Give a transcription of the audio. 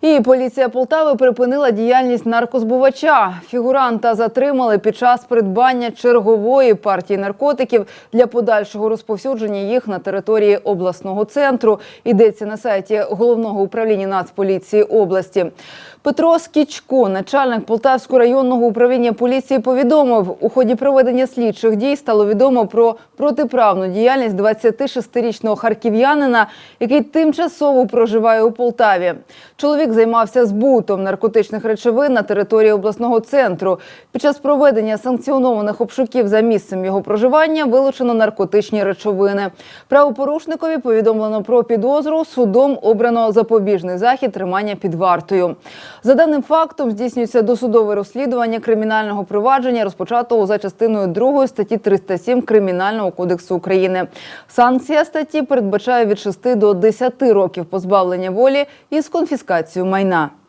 І поліція Полтави припинила діяльність наркозбувача. Фігуранта затримали під час придбання чергової партії наркотиків для подальшого розповсюдження їх на території обласного центру. Йдеться на сайті головного управління Нацполіції області. Петро Скічко, начальник Полтавського районного управління поліції, повідомив, у ході проведення слідчих дій стало відомо про протиправну діяльність 26-річного харків'янина, який тимчасово проживає у Полтаві. Чоловік займався збутом наркотичних речовин на території обласного центру. Під час проведення санкціонованих обшуків за місцем його проживання вилучено наркотичні речовини. Правопорушникові повідомлено про підозру. Судом обрано запобіжний захід тримання під вартою. За даним фактом здійснюється досудове розслідування кримінального провадження, розпочатого за частиною 2 статті 307 Кримінального кодексу України. Санкція статті передбачає від 6 до 10 років позбавлення волі із конфіскацією майна.